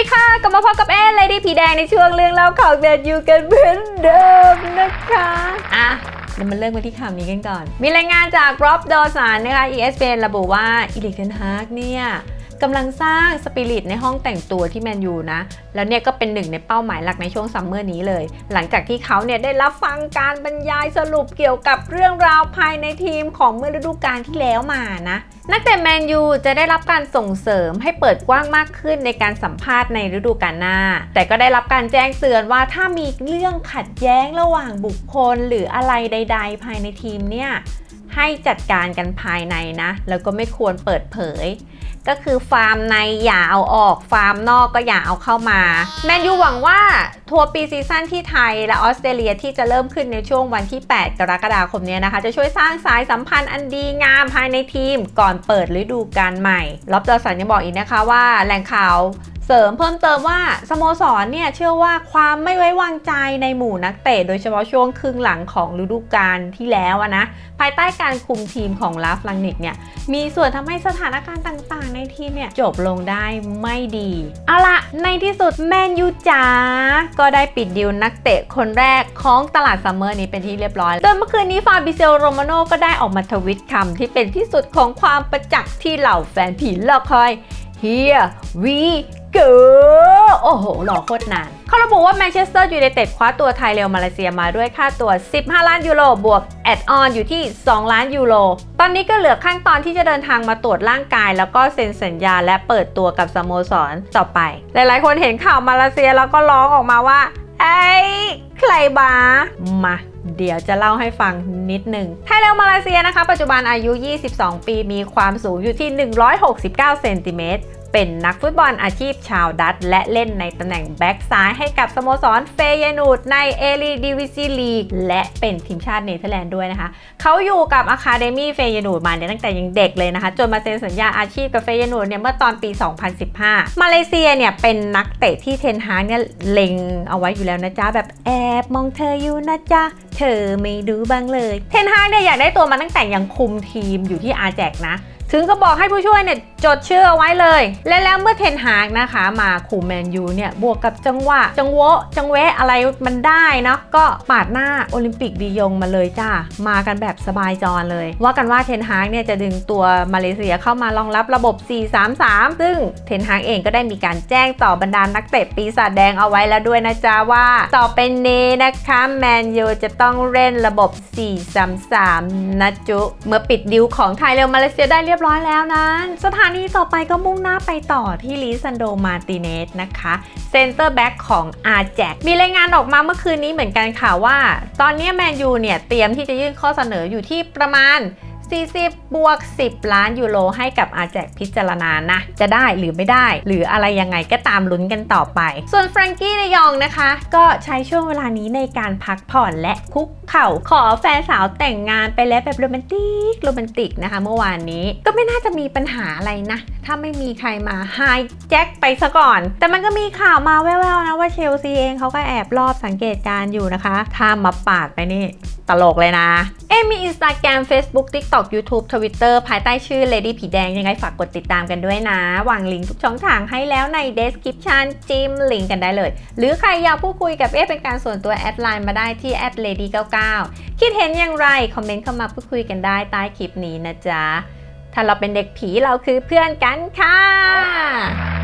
ดีค่ะ กลับมาพบกับแอนเลดี้ผีแดงในช่วงเรื่องเล่าข่าวแมนยูกันเหมือนเดิมนะคะ อะเดี๋ยวมาเริ่มกันที่ข่าวนี้กันก่อน มีรายงานจากร็อบดอสันนะคะ ESPN ระบุว่าอีลิกเทนฮากเนี่ย กำลังสร้างสปิริตในห้องแต่งตัวที่แมนยูนะ แล้วเนี่ยก็เป็นหนึ่งในเป้าหมายหลักในช่วงซัมเมอร์นี้เลย หลังจากที่เขาเนี่ยได้รับฟังการบรรยายสรุปเกี่ยวกับเรื่องราวภายในทีมของเมื่อฤดูกาลที่แล้วมานะ นักเตะแมนยูจะได้รับการส่งเสริมให้เปิดกว้างมากขึ้นในการสัมภาษณ์ในฤดูกาลหน้า แต่ก็ได้รับการแจ้งเตือนว่าถ้ามีเรื่องขัดแย้งระหว่างบุคคลหรืออะไรใด ๆ ภายในทีมเนี่ยให้จัดการกันภายในนะ แล้วก็ไม่ควรเปิดเผย ก็คือฟาร์มในอย่าเอาออก ฟาร์มนอกก็อย่าเอาเข้ามาแมนยูหวังว่าทัวร์ปีซีซั่นที่ไทยและออสเตรเลียที่จะเริ่มขึ้นในช่วงวันที่ 8 กรกฎาคมนี้นะคะ จะช่วยสร้างสายสัมพันธ์อันดีงามภายในทีม ก่อนเปิดฤดูกาลใหม่ล็อบจอสันยังบอกอีกนะคะว่าแหล่งข่าว เสริมเพิ่มเติมว่าสโมสรเนี่ยเชื่อว่าความไม่ไว้วางใจในหมู่นักเตะโดยเฉพาะช่วงครึ่งหลังของฤดูกาลที่แล้วนะภายใต้การคุมทีมของลาฟลังนิกเนี่ยมีส่วนทำให้สถานการณ์ต่างๆ ในทีมเนี่ยจบลงได้ไม่ดี เอาละในที่สุดแมนยูจ๋าก็ได้ปิดดิวนักเตะคนแรกของตลาดซัมเมอร์นี้เป็นที่เรียบร้อย โดยเมื่อคืนนี้ฟาบิเซลโรมาโนก็ได้ออกมาทวิตคำที่เป็นที่สุดของความประจักษ์ที่เหล่าแฟนผีรอคอย Here we go โอ้โหหล่อโคตรนาน เขาระบุว่าแมนเชสเตอร์ยูไนเต็ดคว้าตัวไทยเรอัลมาเลเซียมาด้วยค่าตัว 15 ล้านยูโรบวกแอดออนอยู่ที่ 2 ล้านยูโร ตอนนี้ก็เหลือขั้นตอนที่จะเดินทางมาตรวจร่างกาย แล้วก็เซ็นสัญญาและเปิดตัวกับสโมสรต่อไป หลายๆ คนเห็นข่าวมาเลเซียแล้วก็ร้องออกมาว่าไอ้ใครบามา เดี๋ยวจะเล่าให้ฟังนิดหนึ่งไทยเลวมาเลเซียนะคะ ปัจจุบันอายุ 22 ปีมีความสูงอยู่ที่ 169 เซนติเมตร เป็นนักฟุตบอลอาชีพชาวดัตช์และเล่นในตำแหน่งแบ็กซ้ายให้กับสโมสรเฟยนูดในเอลีดิวิซีลีกและเป็นทีมชาติเนเธอร์แลนด์ด้วยนะคะ เขาอยู่กับอะคาเดมี่เฟยนูดมาเนี่ยตั้งแต่ยังเด็กเลยนะคะ จนมาเซ็นสัญญาอาชีพกับเฟยนูดเนี่ยเมื่อตอนปี 2015 มาเลเซียเนี่ยเป็นนักเตะที่เทนฮากเนี่ยเล็งเอาไว้อยู่แล้วนะจ๊ะแบบแอบมองเธออยู่นะจ๊ะเธอไม่ดูบ้างเลย เทนฮากเนี่ยอยากได้ตัวมาตั้งแต่ยังคุมทีมอยู่ที่อาแจกนะ ถึงก็บอกให้ผู้ช่วยเนี่ยจดชื่อเอาไว้เลย และแล้วเมื่อเทนฮากนะคะมาคุมแมนยูเนี่ยบวกกับจังหวะ จังโวะจังเวะอะไรมันได้เนาะก็ปาดหน้าโอลิมปิกดียงมาเลยจ้ามากันแบบสบายจรเลย ว่ากันว่าเทนฮากเนี่ยจะดึงตัวมาเลเซียเข้ามารองรับระบบ 4-3-3 ซึ่งเทนฮากเองก็ได้มีการแจ้งต่อบรรดานักเตะปีศาจแดงเอาไว้แล้วด้วยนะจ๊ะว่า ต่อไปนี้นะคะแมนยูจะต้องเล่นระบบ 4-3-3 นะจุ เมื่อปิดดิวของไทยเร็วมาเลเซียได้เรียบร้อยแล้วนั้น สถานีต่อไปก็มุ่งหน้าไปต่อที่ลิซันโดมาติเนสนะคะเซนเตอร์แบ็กของอาแจกมีรายงานออกมาเมื่อคืนนี้เหมือนกันค่ะว่า ตอนนี้แมนยูเนี่ยเตรียมที่จะยื่นข้อเสนออยู่ที่ประมาณ 40 บวก 10 ล้านยูโรให้กับอาแจกพิจารณานะ จะได้หรือไม่ได้ หรืออะไรยังไงก็ตามลุ้นกันต่อไป ส่วนแฟรงกี้เดยองนะคะ ก็ใช้ช่วงเวลานี้ในการพักผ่อนและคุกเข่าขอแฟนสาวแต่งงานไปแล้วแบบโรแมนติกโรแมนติกนะคะ เมื่อวานนี้ก็ไม่น่าจะมีปัญหาอะไรนะ ถ้าไม่มีใครมาไฮแจ็คไปซะก่อน แต่มันก็มีข่าวมาแว่วๆนะว่าเชลซีเองเขาก็แอบรอบสังเกตการณ์อยู่นะคะ ถ้ามาปาดไปนี่ตลกเลยนะ เอ้มี Instagram Facebook TikTok YouTube Twitter ภายใต้ชื่อ Lady ผีแดงยังไงฝากกดติดตามกันด้วยนะวางลิงก์ทุกช่องทางให้แล้วใน description จิ้มลิงก์กันได้เลย หรือใครอยากพูดคุยกับเอ๊เป็นการส่วนตัวแอดไลน์มาได้ที่ @lady99 คิดเห็นอย่างไร คอมเมนต์เข้ามาพูดคุยกันได้ใต้คลิปนี้นะจ๊ะ ถ้าเราเป็นเด็กผีเราคือเพื่อนกันค่ะ